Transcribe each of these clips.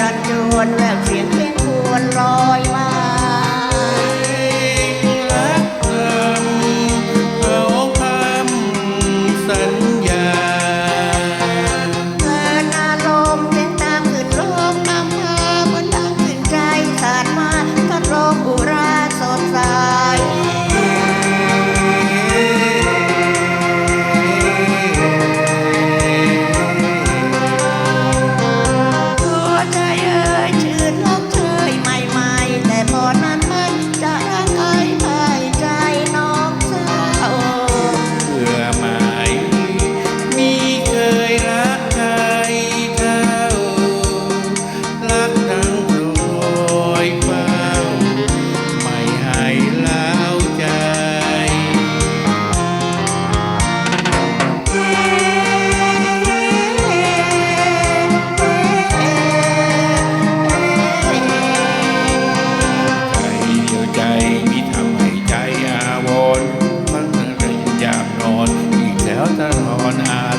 รันจวนแววเสียงเพลงควรลอยมา on high.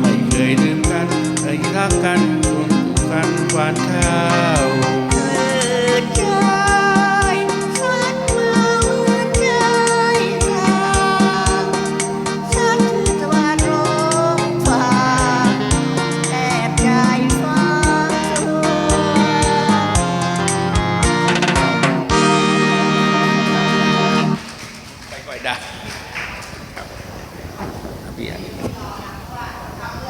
ไม่เคยลืมกันเคยรักกันรวมกันวานข้า